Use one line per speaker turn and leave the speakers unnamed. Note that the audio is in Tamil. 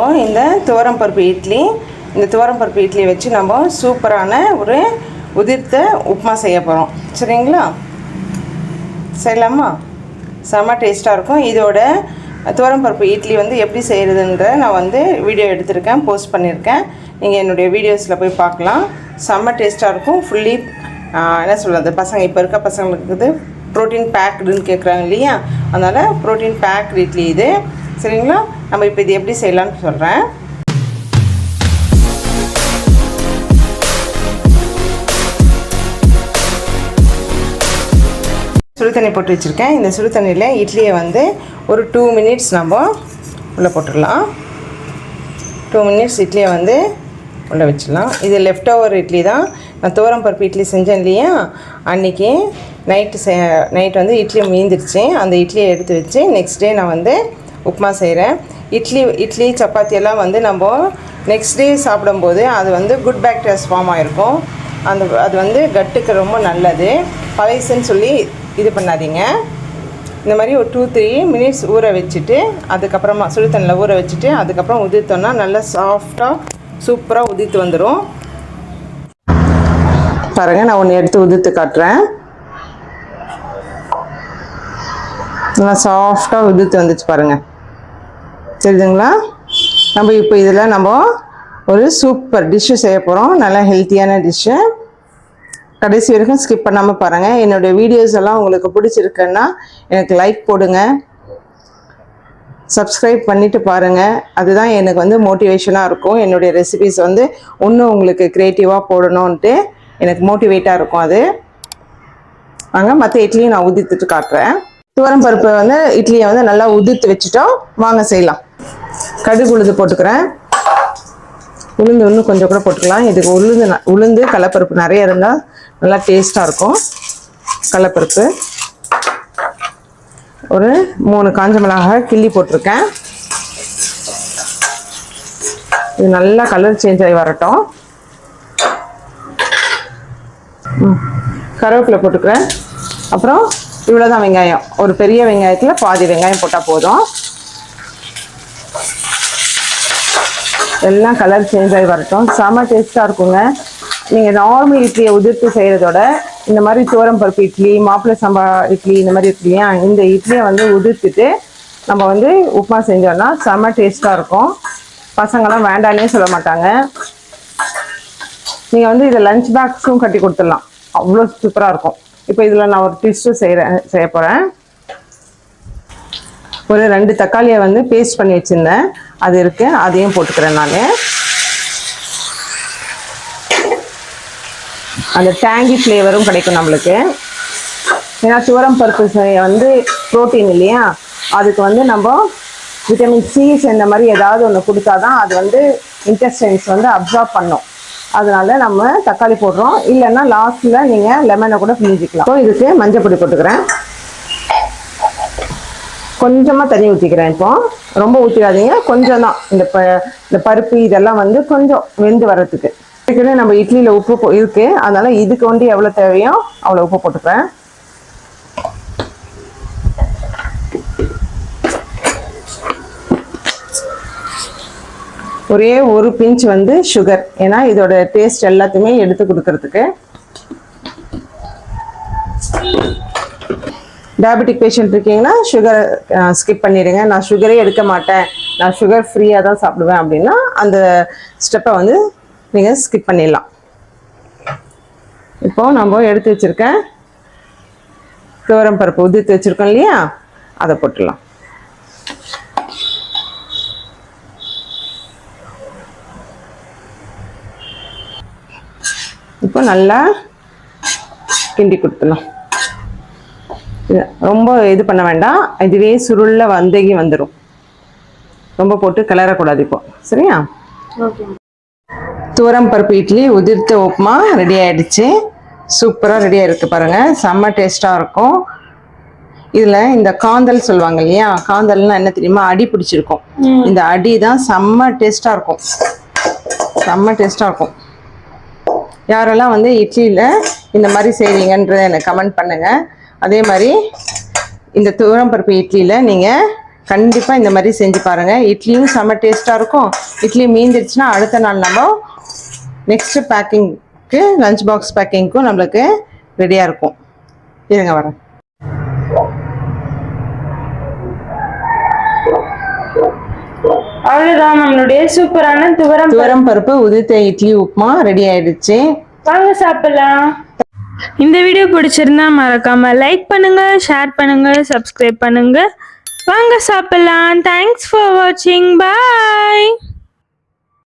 இந்த துவரம்பருப்பு இட்லி இந்த துவரம்பருப்பு இட்லியை வச்சு நம்ம சூப்பரான ஒரு உதிர்த்த உப்புமா செய்ய போகிறோம் சரிங்களா? செய்யலாமா? செம்ம டேஸ்ட்டாக இருக்கும். இதோட துவரம்பருப்பு இட்லி வந்து எப்படி செய்கிறதுன்ற நான் வந்து வீடியோ எடுத்திருக்கேன் போஸ்ட் பண்ணியிருக்கேன். நீங்கள் என்னுடைய வீடியோஸில் போய் பார்க்கலாம். செம்ம டேஸ்ட்டாக இருக்கும். ஃபுல்லி என்ன சொல்கிறது பசங்க இப்போ இருக்க பசங்களுக்கு இது ப்ரோட்டீன் பேக்டுன்னு கேட்குறாங்க இல்லையா? அதனால் ப்ரோட்டீன் பேக்டு இட்லி இது. சரிங்களா? நம்ம இப்போ இது எப்படி செய்யலாம்னு சொல்கிறேன் சுடு தண்ணி போட்டு வச்சுருக்கேன். இந்த சுடு தண்ணியில் இட்லியை வந்து ஒரு டூ மினிட்ஸ் நம்ம உள்ளே போட்டுடலாம். டூ மினிட்ஸ் இட்லியை வந்து உள்ளே வச்சிடலாம். இது லெஃப்ட் ஓவர் இட்லி தான். நான் துவரம் பருப்பு இட்லி செஞ்சேன் இல்லையா? அன்றைக்கி நைட்டு செ நைட் வந்து இட்லி மீந்துருச்சு அந்த இட்லியை எடுத்து வச்சு நெக்ஸ்ட் டே நான் வந்து உப்புமா செய்கிறேன் இட்லி இட்லி சப்பாத்தி எல்லாம் வந்து நம்ம நெக்ஸ்ட் டே சாப்பிடும்போது அது வந்து குட் பேக்டீரியாஸ் ஃபார்ம் ஆகிருக்கும் அந்த அது வந்து கட்டுக்கு ரொம்ப நல்லது. பழைசுன்னு சொல்லி இது பண்ணாதீங்க. இந்த மாதிரி ஒரு டூ த்ரீ மினிட்ஸ் ஊற வச்சுட்டு அதுக்கப்புறமா சுடுத்தண்ணில் ஊற வச்சுட்டு அதுக்கப்புறம் உதிர்த்தோன்னா நல்லா சாஃப்டாக சூப்பராக உதிர்த்து வந்துடும் பாருங்கள் நான் ஒன்று எடுத்து உதிர்த்து காட்டுறேன். நல்லா சாஃப்டாக உதிர்த்து வந்துச்சு பாருங்கள் தெரியுதுங்களா நம்ம இப்போ இதில் நம்ம ஒரு சூப்பர் டிஷ்ஷு செய்ய போகிறோம் நல்லா ஹெல்த்தியான டிஷ்ஷு கடைசி வரைக்கும் ஸ்கிப் பண்ணாமல் பாருங்கள் என்னுடைய வீடியோஸ் எல்லாம் உங்களுக்கு பிடிச்சிருக்குன்னா எனக்கு லைக் போடுங்க. சப்ஸ்கிரைப் பண்ணிவிட்டு பாருங்கள் அதுதான் எனக்கு வந்து மோட்டிவேஷனாக இருக்கும். என்னுடைய ரெசிபிஸ் வந்து இன்னும் உங்களுக்கு க்ரியேட்டிவாக போடணுன்ட்டு எனக்கு மோட்டிவேட்டாக இருக்கும் அது. வாங்க மற்ற இட்லியும் நான் உதிர்த்துட்டு காட்டுறேன். துவரம் பருப்பை வந்து இட்லியை வந்து நல்லா உதிர்த்து வச்சுட்டோம். வாங்க செய்யலாம். கடுகு உளுந்து போட்டுக்கிறேன். உளுந்து இன்னும் கொஞ்சம் கூட போட்டுக்கலாம். இதுக்கு உளுந்து ந- உளுந்து கடலப்பருப்பு நிறைய இருந்தால் நல்லா டேஸ்ட்டாக இருக்கும். கடலப்பருப்பு. ஒரு மூணு காஞ்ச மிளகாய் கிள்ளி போட்டிருக்கேன். இது நல்லா கலர் சேஞ்ச் ஆகி வரட்டும். கருவேப்பிலை போட்டுக்கிறேன். அப்புறம் இவ்வளோதான் வெங்காயம். ஒரு பெரிய வெங்காயத்தில் பாதி வெங்காயம் போட்டால் போதும். எல்லாம் கலர் சேஞ்ச் ஆகி வரட்டும். செம டேஸ்ட்டாக இருக்குங்க. நீங்கள் நார்மல் இட்லியை உதிர்த்து செய்கிறதோட இந்த மாதிரி தோரம் பருப்பு இட்லி மாப்பிள்ளை சம்பா இட்லி இந்த மாதிரி இருக்கு இல்லையா? இந்த இட்லியை வந்து உதிர்த்துட்டு நம்ம வந்து உப்புமா செஞ்சோம்னா செம டேஸ்ட்டாக இருக்கும். பசங்களாம் வேண்டானே சொல்ல மாட்டாங்க. நீங்கள் வந்து இதை லஞ்ச் பேக்ஸும் கட்டி கொடுத்துடலாம். அவ்வளோ சூப்பராக இருக்கும். இப்போ இதில் நான் ஒரு டிஷ்ஷு செய்கிறேன் செய்ய போகிறேன் ஒரு ரெண்டு தக்காளியை வந்து பேஸ்ட் பண்ணி வச்சுருந்தேன். அது இருக்கு. அதையும் போட்டுக்கிறேன் நான். அந்த டேங்கி ஃப்ளேவரும் கிடைக்கும் நம்மளுக்கு. ஏன்னா சுவரம் பருப்பு வந்து ப்ரோட்டீன் இல்லையா? அதுக்கு வந்து நம்ம விட்டமின் சி இந்த மாதிரி ஏதாவது ஒன்று கொடுத்தா தான் அது வந்து இன்டெஸ்டைன்ஸ் வந்து அப்சார்ப் பண்ணும். அதனால நம்ம தக்காளி போடுறோம். இல்லைன்னா லாஸ்ட்டில் நீங்கள் லெமனை கூட பிழிஞ்சிக்கலாம். ஸோ இதுக்கு மஞ்சள் பொடி போட்டுக்கிறேன். கொஞ்சமாக தண்ணி ஊற்றிக்கிறேன் இப்போ. ரொம்ப ஊற்றிடாதீங்க கொஞ்சம் தான் இந்த ப இந்த பருப்பு இதெல்லாம் வந்து கொஞ்சம் வெந்து வர்றதுக்கு. ஏற்கனவே நம்ம இட்லியில் உப்பு போ அதனால் இதுக்கு வந்து எவ்வளோ தேவையோ அவ்வளோ உப்பு போட்டுப்பேன் ஒரே ஒரு பிஞ்ச் வந்து சுகர் ஏன்னா இதோட டேஸ்ட் எல்லாத்தையுமே எடுத்து கொடுக்கறதுக்கு. டயபெட்டிக் பேஷண்ட் இருக்கீங்கன்னா சுகர் ஸ்கிப் பண்ணிடுங்க நான் சுகரே எடுக்க மாட்டேன். நான் சுகர் ஃப்ரீயாக தான் சாப்பிடுவேன் அப்படின்னா அந்த ஸ்டெப்பை வந்து நீங்கள் ஸ்கிப் பண்ணிடலாம். இப்போ நம்ம எடுத்து வச்சிருக்கேன் துவரம் பருப்பு உதிர்த்து வச்சுருக்கோம் இல்லையா? அதை போட்டுடலாம். இப்போ நல்லா கிண்டி கொடுத்துடலாம். ரொம்ப இது பண்ண வேண்டாம். இதுவே சுருள்ல வந்தகி வந்துடும் ரொம்ப போட்டு கிளறக்கூடாது இப்போ. சரியா? துவரம் பருப்பு இட்லி உதிர்த்த உப்புமா ரெடி ஆயிடுச்சு. சூப்பராக ரெடி ஆயிருக்கு பாருங்க. செம்ம டேஸ்ட்டாக இருக்கும். இதில் இந்த காந்தல் சொல்லுவாங்க இல்லையா? காந்தல்னா என்ன தெரியுமா? அடி பிடிச்சிருக்கும். இந்த அடி தான் செம்ம டேஸ்ட்டாக இருக்கும். செம்ம டேஸ்ட்டாக இருக்கும். யாரெல்லாம் வந்து இட்லியில் இந்த மாதிரி செய்வீங்கன்றத எனக்கு கமெண்ட் பண்ணுங்கள் அதே மாதிரி இந்த துவரம்பருப்பு இட்லியில் நீங்கள் கண்டிப்பாக இந்த மாதிரி செஞ்சு பாருங்கள் இட்லியும் செம்ம டேஸ்ட்டாக இருக்கும். இட்லி மீந்துடுச்சுன்னா அடுத்த நாள் நம்ம நெக்ஸ்ட்டு பேக்கிங்க்கு லஞ்ச் பாக்ஸ் பேக்கிங்க்கும் நம்மளுக்கு ரெடியாக இருக்கும். இருங்க வரேன்.
அவ்வளவுதான் நம்மளுடைய சூப்பரான துவரம்
துவரம் பருப்பு உதித்த இட்லி உப்புமா ரெடி ஆயிடுச்சு.
வாங்க சாப்பிடலாம். இந்த வீடியோ பிடிச்சிருந்தா மறக்காம லைக் பண்ணுங்க ஷேர் பண்ணுங்க சப்ஸ்கிரைப் பண்ணுங்க. வாங்க சாப்பிடலாம். தேங்க்ஸ் ஃபார் வாட்சிங் பாய்